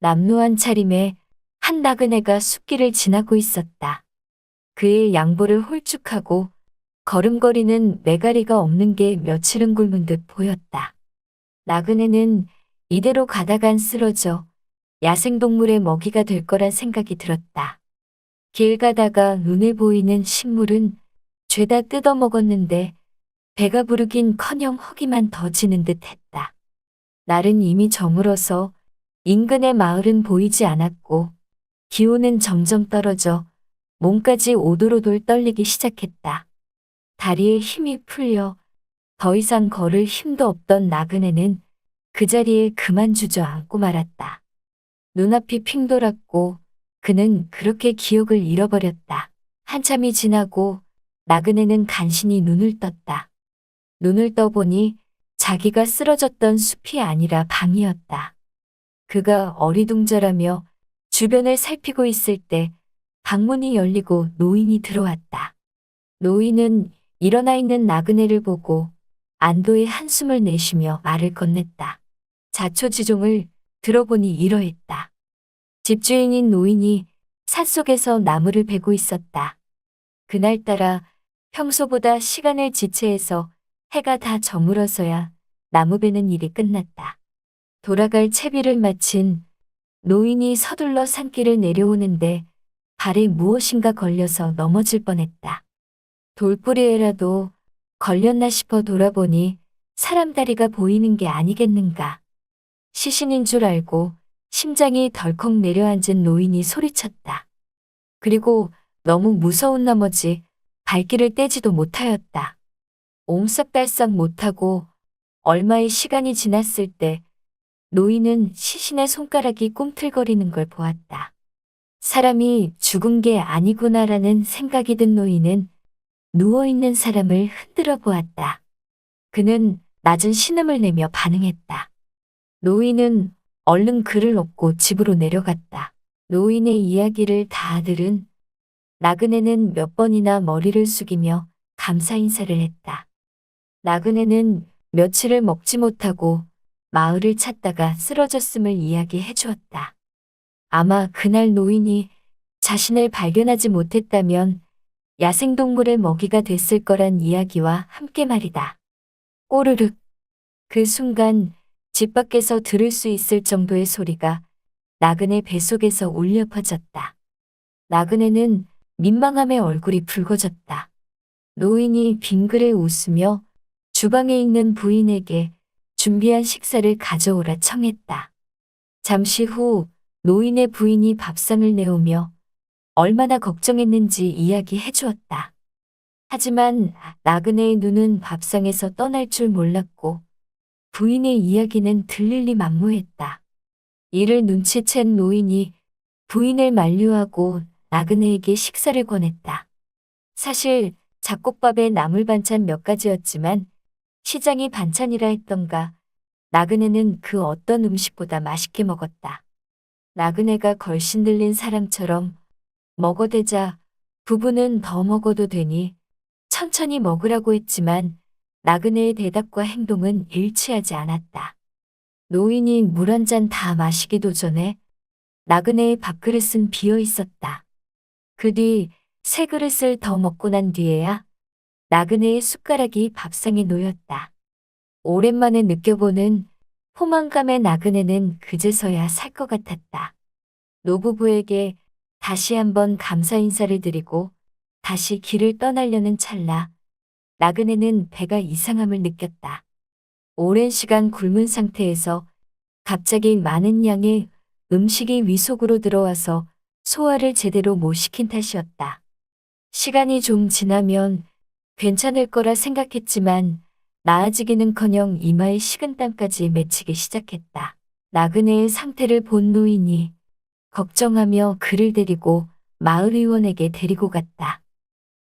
남루한 차림에 한 나그네가 숲길을 지나고 있었다. 그의 양보를 홀쭉하고 걸음걸이는 매가리가 없는 게 며칠은 굶은 듯 보였다. 나그네는 이대로 가다간 쓰러져 야생동물의 먹이가 될 거란 생각이 들었다. 길 가다가 눈에 보이는 식물은 죄다 뜯어먹었는데 배가 부르긴 커녕 허기만 더 지는 듯 했다. 날은 이미 저물어서 인근의 마을은 보이지 않았고 기온은 점점 떨어져 몸까지 오돌오돌 떨리기 시작했다. 다리에 힘이 풀려 더 이상 걸을 힘도 없던 나그네는 그 자리에 그만 주저앉고 말았다. 눈앞이 핑 돌았고 그는 그렇게 기억을 잃어버렸다. 한참이 지나고 나그네는 간신히 눈을 떴다. 눈을 떠보니 자기가 쓰러졌던 숲이 아니라 방이었다. 그가 어리둥절하며 주변을 살피고 있을 때 방문이 열리고 노인이 들어왔다. 노인은 일어나 있는 나그네를 보고 안도의 한숨을 내쉬며 말을 건넸다. 자초지종을 들어보니 이러했다. 집주인인 노인이 산속에서 나무를 베고 있었다. 그날따라 평소보다 시간을 지체해서 해가 다 저물어서야 나무 베는 일이 끝났다. 돌아갈 채비를 마친 노인이 서둘러 산길을 내려오는데 발에 무엇인가 걸려서 넘어질 뻔했다. 돌뿌리에라도 걸렸나 싶어 돌아보니 사람 다리가 보이는 게 아니겠는가. 시신인 줄 알고 심장이 덜컥 내려앉은 노인이 소리쳤다. 그리고 너무 무서운 나머지 발길을 떼지도 못하였다. 옴싹달싹 못하고 얼마의 시간이 지났을 때 노인은 시신의 손가락이 꿈틀거리는 걸 보았다. 사람이 죽은 게 아니구나라는 생각이 든 노인은 누워있는 사람을 흔들어 보았다. 그는 낮은 신음을 내며 반응했다. 노인은 얼른 그를 업고 집으로 내려갔다. 노인의 이야기를 다 들은 나그네는 몇 번이나 머리를 숙이며 감사 인사를 했다. 나그네는 며칠을 먹지 못하고 마을을 찾다가 쓰러졌음을 이야기해 주었다. 아마 그날 노인이 자신을 발견하지 못했다면 야생동물의 먹이가 됐을 거란 이야기와 함께 말이다. 꼬르륵. 그 순간 집 밖에서 들을 수 있을 정도의 소리가 나그네 뱃속에서 울려 퍼졌다. 나그네는 민망함에 얼굴이 붉어졌다. 노인이 빙그레 웃으며 주방에 있는 부인에게 준비한 식사를 가져오라 청했다. 잠시 후 노인의 부인이 밥상을 내오며 얼마나 걱정했는지 이야기해 주었다. 하지만 나그네의 눈은 밥상에서 떠날 줄 몰랐고 부인의 이야기는 들릴 리 만무했다. 이를 눈치챈 노인이 부인을 만류하고 나그네에게 식사를 권했다. 사실 잡곡밥에 나물 반찬 몇 가지였지만 시장이 반찬이라 했던가 나그네는 그 어떤 음식보다 맛있게 먹었다. 나그네가 걸신 들린 사람처럼 먹어대자 부부는 더 먹어도 되니 천천히 먹으라고 했지만 나그네의 대답과 행동은 일치하지 않았다. 노인이 물 한 잔 다 마시기도 전에 나그네의 밥그릇은 비어 있었다. 그뒤새 그릇을 더 먹고 난 뒤에야 나그네의 숟가락이 밥상에 놓였다. 오랜만에 느껴보는 포만감의 나그네는 그제서야 살 것 같았다. 노부부에게 다시 한번 감사 인사를 드리고 다시 길을 떠나려는 찰나 나그네는 배가 이상함을 느꼈다. 오랜 시간 굶은 상태에서 갑자기 많은 양의 음식이 위 속으로 들어와서 소화를 제대로 못 시킨 탓이었다. 시간이 좀 지나면 괜찮을 거라 생각했지만 나아지기는커녕 이마에 식은땀까지 맺히기 시작했다. 나그네의 상태를 본 노인이 걱정하며 그를 데리고 마을 의원에게 데리고 갔다.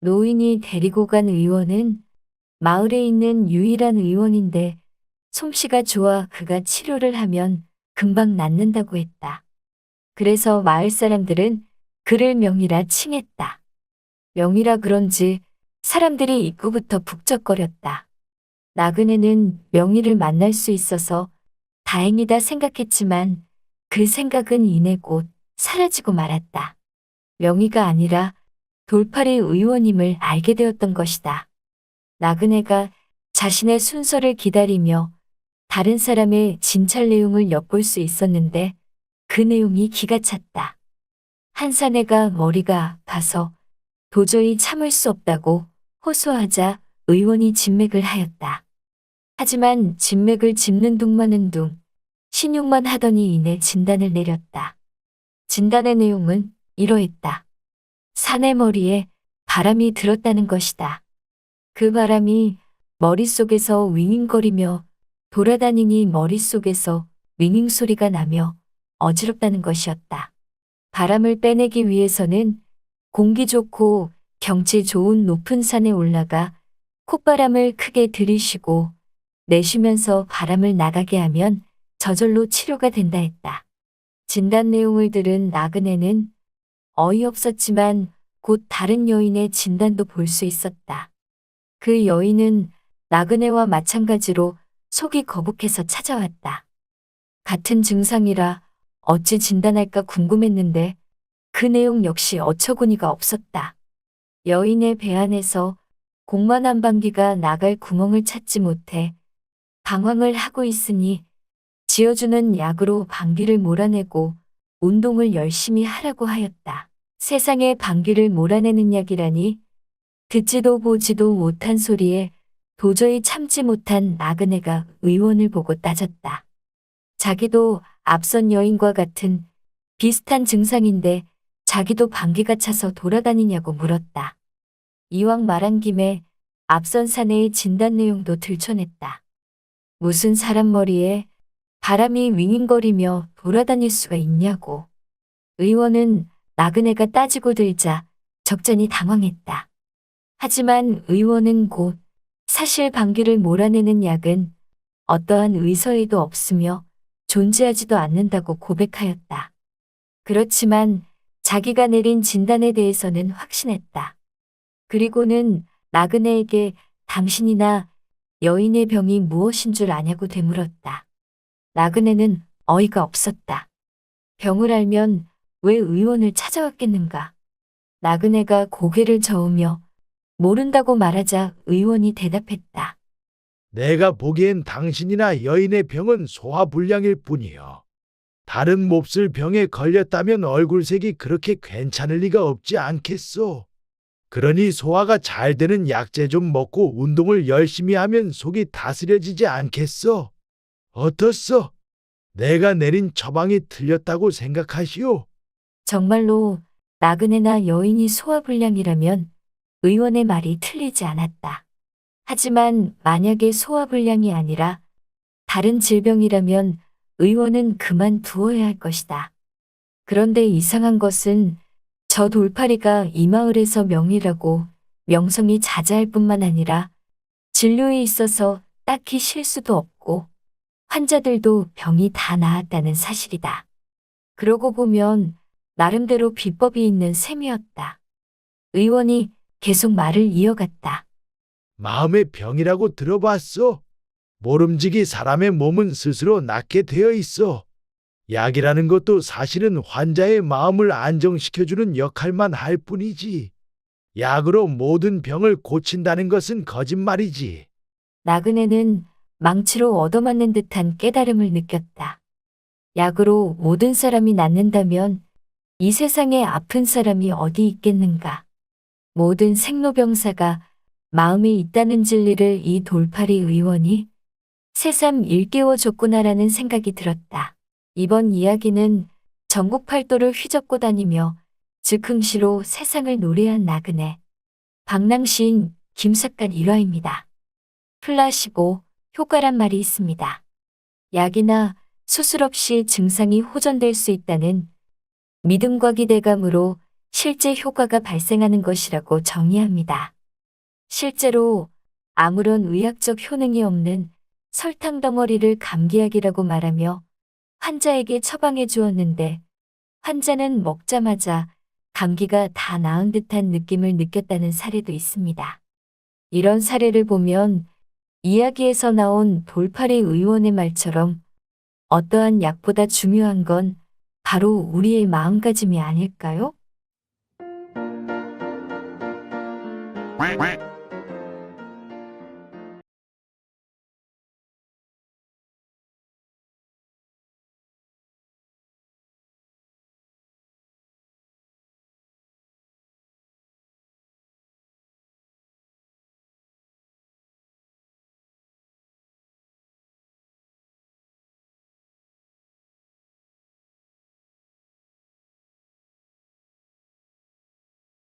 노인이 데리고 간 의원은 마을에 있는 유일한 의원인데 솜씨가 좋아 그가 치료를 하면 금방 낫는다고 했다. 그래서 마을 사람들은 그를 명이라 칭했다. 명이라 그런지 사람들이 입구부터 북적거렸다. 나그네는 명의를 만날 수 있어서 다행이다 생각했지만 그 생각은 이내 곧 사라지고 말았다. 명의가 아니라 돌팔이 의원임을 알게 되었던 것이다. 나그네가 자신의 순서를 기다리며 다른 사람의 진찰 내용을 엿볼 수 있었는데 그 내용이 기가 찼다. 한 사내가 머리가 아파서 도저히 참을 수 없다고 호소하자 의원이 진맥을 하였다. 하지만 진맥을 짚는 둥마는 둥, 신용만 하더니 이내 진단을 내렸다. 진단의 내용은 이러했다. 사내 머리에 바람이 들었다는 것이다. 그 바람이 머릿속에서 윙윙거리며 돌아다니니 머릿속에서 윙윙 소리가 나며 어지럽다는 것이었다. 바람을 빼내기 위해서는 공기 좋고 경치 좋은 높은 산에 올라가 콧바람을 크게 들이쉬고 내쉬면서 바람을 나가게 하면 저절로 치료가 된다 했다. 진단 내용을 들은 나그네는 어이없었지만 곧 다른 여인의 진단도 볼 수 있었다. 그 여인은 나그네와 마찬가지로 속이 거북해서 찾아왔다. 같은 증상이라 어찌 진단할까 궁금했는데 그 내용 역시 어처구니가 없었다. 여인의 배 안에서 공만 한 방귀가 나갈 구멍을 찾지 못해 방황을 하고 있으니 지어주는 약으로 방귀를 몰아내고 운동을 열심히 하라고 하였다. 세상에 방귀를 몰아내는 약이라니 듣지도 보지도 못한 소리에 도저히 참지 못한 나그네가 의원을 보고 따졌다. 자기도 앞선 여인과 같은 비슷한 증상인데 자기도 방귀가 차서 돌아다니냐고 물었다. 이왕 말한 김에 앞선 사내의 진단 내용도 들춰냈다. 무슨 사람 머리에 바람이 윙윙거리며 돌아다닐 수가 있냐고. 의원은 나그네가 따지고 들자 적잖이 당황했다. 하지만 의원은 곧 사실 방귀를 몰아내는 약은 어떠한 의서에도 없으며 존재하지도 않는다고 고백하였다. 그렇지만 자기가 내린 진단에 대해서는 확신했다. 그리고는 나그네에게 당신이나 여인의 병이 무엇인 줄 아냐고 되물었다. 나그네는 어이가 없었다. 병을 알면 왜 의원을 찾아왔겠는가? 나그네가 고개를 저으며 모른다고 말하자 의원이 대답했다. 내가 보기엔 당신이나 여인의 병은 소화불량일 뿐이요. 다른 몹쓸 병에 걸렸다면 얼굴색이 그렇게 괜찮을 리가 없지 않겠소. 그러니 소화가 잘 되는 약재 좀 먹고 운동을 열심히 하면 속이 다스려지지 않겠소. 어떻소? 내가 내린 처방이 틀렸다고 생각하시오? 정말로 나그네나 여인이 소화불량이라면 의원의 말이 틀리지 않았다. 하지만 만약에 소화불량이 아니라 다른 질병이라면 의원은 그만두어야 할 것이다. 그런데 이상한 것은 저 돌팔이가 이 마을에서 명의라고 명성이 자자할 뿐만 아니라 진료에 있어서 딱히 실수도 없고 환자들도 병이 다 나았다는 사실이다. 그러고 보면 나름대로 비법이 있는 셈이었다. 의원이 계속 말을 이어갔다. 마음의 병이라고 들어봤소? 모름지기 사람의 몸은 스스로 낫게 되어 있어. 약이라는 것도 사실은 환자의 마음을 안정시켜주는 역할만 할 뿐이지. 약으로 모든 병을 고친다는 것은 거짓말이지. 나그네는 망치로 얻어맞는 듯한 깨달음을 느꼈다. 약으로 모든 사람이 낫는다면 이 세상에 아픈 사람이 어디 있겠는가. 모든 생로병사가 마음에 있다는 진리를 이 돌팔이 의원이 새삼 일깨워 줬구나라는 생각이 들었다. 이번 이야기는 전국 팔도를 휘젓고 다니며 즉흥시로 세상을 노래한 나그네. 방랑시인 김삭간 일화입니다. 플라시보, 효과란 말이 있습니다. 약이나 수술 없이 증상이 호전될 수 있다는 믿음과 기대감으로 실제 효과가 발생하는 것이라고 정의합니다. 실제로 아무런 의학적 효능이 없는 설탕 덩어리를 감기약이라고 말하며 환자에게 처방해 주었는데 환자는 먹자마자 감기가 다 나은 듯한 느낌을 느꼈다는 사례도 있습니다. 이런 사례를 보면 이야기에서 나온 돌팔이 의원의 말처럼 어떠한 약보다 중요한 건 바로 우리의 마음가짐이 아닐까요?